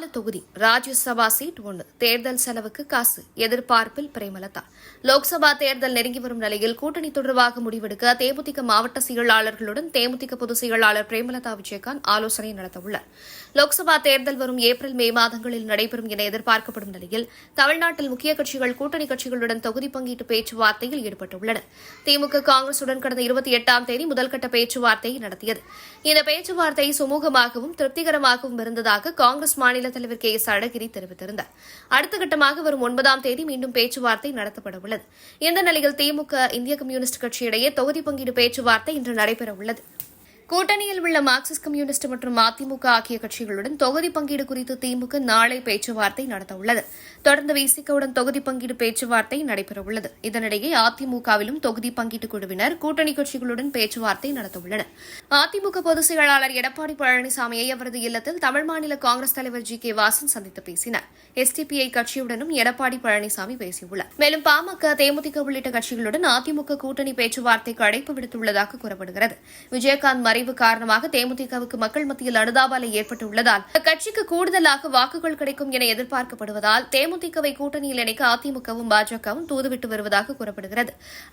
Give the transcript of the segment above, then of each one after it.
நாலு தொகுதி ராஜ்யசபா சீட் ஒன்று. தேர்தல் செலவுக்கு காசு. எதிர்பார்ப்பில் பிரேமலதா. லோக்சபா தேர்தல் நெருங்கி வரும் நிலையில் கூட்டணி தொடர்பாக முடிவெடுக்க தேமுதிக மாவட்ட செயலாளர்களுடன் தேமுதிக பொதுச் செயலாளர் பிரேமலதா விஜயகாந்த் ஆலோசனை நடத்தவுள்ளார். லோக்சபா தேர்தல் வரும் ஏப்ரல் மே மாதங்களில் நடைபெறும் என எதிர்பார்க்கப்படும் நிலையில் தமிழ்நாட்டில் முக்கிய கட்சிகள் கூட்டணி கட்சிகளுடன் தொகுதி பங்கீட்டு பேச்சுவார்த்தையில் ஈடுபட்டுள்ளன. திமுக காங்கிரசுடன் கடந்த இருபத்தி எட்டாம் தேதி முதல்கட்ட பேச்சுவார்த்தை நடத்தியது. இந்த பேச்சுவார்த்தை சுமூகமாகவும் திருப்திகரமாகவும் இருந்ததாக காங்கிரஸ் மாநில தலைவர் கே எஸ் அழகிரி தெரிவித்திருந்தார். அடுத்த கட்டமாக வரும் ஒன்பதாம் தேதி மீண்டும் பேச்சுவார்த்தை நடத்தப்பட உள்ளது. இந்த நிலையில் திமுக இந்திய கம்யூனிஸ்ட் கட்சியிடையே தொகுதி பங்கீடு பேச்சுவார்த்தை இன்று நடைபெற உள்ளது. கூட்டணியில் உள்ள மார்க்சிஸ்ட் கம்யூனிஸ்ட் மற்றும் அதிமுக ஆகிய கட்சிகளுடன் தொகுதி பங்கீடு குறித்து திமுக நாளை பேச்சுவார்த்தை நடத்தவுள்ளது. தொடர்ந்து விசிகவுடன் தொகுதி பங்கீடு பேச்சுவார்த்தை நடைபெறவுள்ளது. இதனிடையே அதிமுகவிலும் தொகுதி பங்கீட்டு குழுவினர் கூட்டணி கட்சிகளுடன் பேச்சுவார்த்தை நடத்தவுள்ளனர். அதிமுக பொதுச் செயலாளர் எடப்பாடி பழனிசாமியை அவரது இல்லத்தில் தமிழ் மாநில காங்கிரஸ் தலைவர் ஜி. கே. வாசன் சந்தித்து பேசினார். எஸ்டிபிஐ கட்சியுடனும் எடப்பாடி பழனிசாமி பேசியுள்ளார். மேலும் பாமக தேமுதிக உள்ளிட்ட கட்சிகளுடன் அதிமுக கூட்டணி பேச்சுவார்த்தைக்கு அழைப்பு விடுத்துள்ளதாக கூறப்படுகிறது. விஜயகாந்த் மறை மறைவு காரணமாக தேமுதிகவுக்கு மக்கள் மத்தியில் அனுதாபாலை ஏற்பட்டுள்ளதால் அக்கட்சிக்கு கூடுதலாக வாக்குகள் கிடைக்கும் என எதிர்பார்க்கப்படுவதால் தேமுதிகவை கூட்டணியில் இணைக்க அதிமுகவும் பாஜகவும் தூதுவிட்டு வருவதாக கூறப்படுகிறது.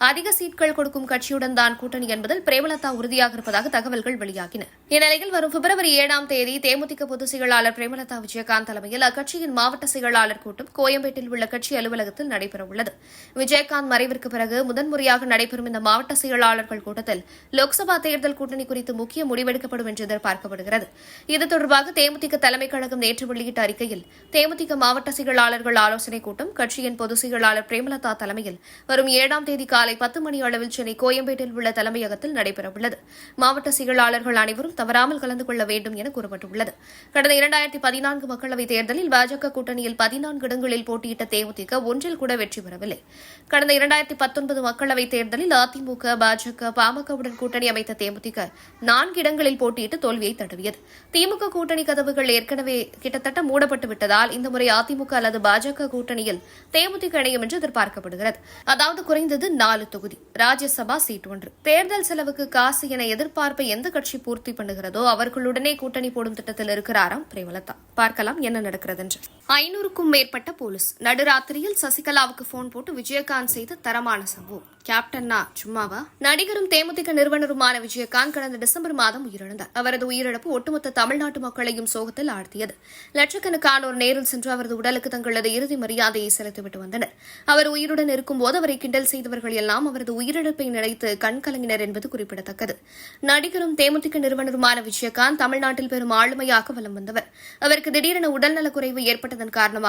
அதிக சீட்கள் கொடுக்கும் கட்சியுடன் தான் கூட்டணி என்பதில் பிரேமலதா உறுதியாக இருப்பதாக தகவல்கள் வெளியாகின. இந்நிலையில் வரும் பிப்ரவரி ஏழாம் தேதி தேமுதிக பொதுச் செயலாளர் பிரேமலதா விஜயகாந்த் தலைமையில் அக்கட்சியின் மாவட்ட செயலாளர் கூட்டம் கோயம்பேட்டில் உள்ள கட்சி அலுவலகத்தில் நடைபெறவுள்ளது. விஜயகாந்த் மறைவிற்கு பிறகு முதன்முறையாக நடைபெறும் இந்த மாவட்ட செயலாளர்கள் கூட்டத்தில் லோக்சபா தேர்தல் கூட்டணி குறித்து முக்கிய முடிவெடுக்கப்படும் என்று எதிர்பார்க்கப்படுகிறது. இது தொடர்பாக தேமுதிக தலைமைக் கழகம் நேற்று வெளியிட்ட அறிக்கையில் தேமுதிக மாவட்ட செயலாளர்கள் ஆலோசனைக் கூட்டம் கட்சியின் பொதுச் செயலாளர் பிரேமலதா தலைமையில் வரும் ஏழாம் தேதி காலை பத்து மணி அளவில் சென்னை கோயம்பேட்டில் உள்ள தலைமையகத்தில் நடைபெறவுள்ளது. மாவட்ட செயலாளர்கள் அனைவரும் தவறாமல் கலந்து கொள்ள வேண்டும் என கூறப்பட்டுள்ளது. கடந்த இரண்டாயிரத்தி பதினான்கு மக்களவைத் தேர்தலில் பாஜக கூட்டணியில் பதினான்கு இடங்களில் போட்டியிட்ட தேமுதிக ஒன்றில் கூட வெற்றி பெறவில்லை. கடந்த இரண்டாயிரத்தி பத்தொன்பது மக்களவைத் தேர்தலில் அதிமுக பாஜக பாமகவுடன் கூட்டணி அமைத்த தேமுதிக நான்கு இடங்களில் போட்டியிட்டு தோல்வியை தழுவியது. திமுக கூட்டணி கதவுகள் ஏற்கனவே கிட்டத்தட்ட மூடப்பட்டு விட்டதால் இந்த முறை அதிமுக அல்லது பாஜக கூட்டணியில் தேமுதிக இணையும் என்று எதிர்பார்க்கப்படுகிறது. அதாவது குறைந்தது நாலு தொகுதி. ராஜ்யசபா சீட் ஒன்று. தேர்தல் செலவுக்கு காசு என எதிர்பார்ப்பை எந்த கட்சி பூர்த்தி பண்ணுகிறதோ அவர்களுடனே கூட்டணி போடும் திட்டத்தில் இருக்கிறாராம் பிரேமலதா. பார்க்கலாம் என்ன நடக்கிறது என்று ஐநூறுக்கும் மேற்பட்ட போலீஸ். நடுராத்திரியில் சசிகலாவுக்கு போன் போட்டு விஜயகாந்த் செய்த தரமான சம்பவம். கேப்டன்னா சும்மாவா? நடிகரும் தேமுதிக நிறுவனருமான விஜயகாந்த் கடந்த டிசம்பர் மாதம் உயிரிழந்தார். அவரது உயிரிழப்பு ஒட்டுமொத்த தமிழ்நாட்டு மக்களையும் சோகத்தில் ஆழ்த்தியது. லட்சக்கணக்கானோர் நேரில் சென்று அவரது உடலுக்கு தங்களது இறுதி மரியாதையை செலுத்திவிட்டு வந்தனர். அவர் உயிருடன் இருக்கும்போது அவரை கிண்டல் செய்தவர்கள் எல்லாம் அவரது உயிரிழப்பை நினைத்து கண்கலங்கினர் என்பது குறிப்பிடத்தக்கது. நடிகரும் தேமுதிக நிறுவனருமான விஜயகாந்த் தமிழ்நாட்டில் பெரும் ஆளுமையாக வலம் வந்தவர். அவருக்கு திடீரென உடல்நலக்குறைவு ஏற்பட்டதன் காரணமாக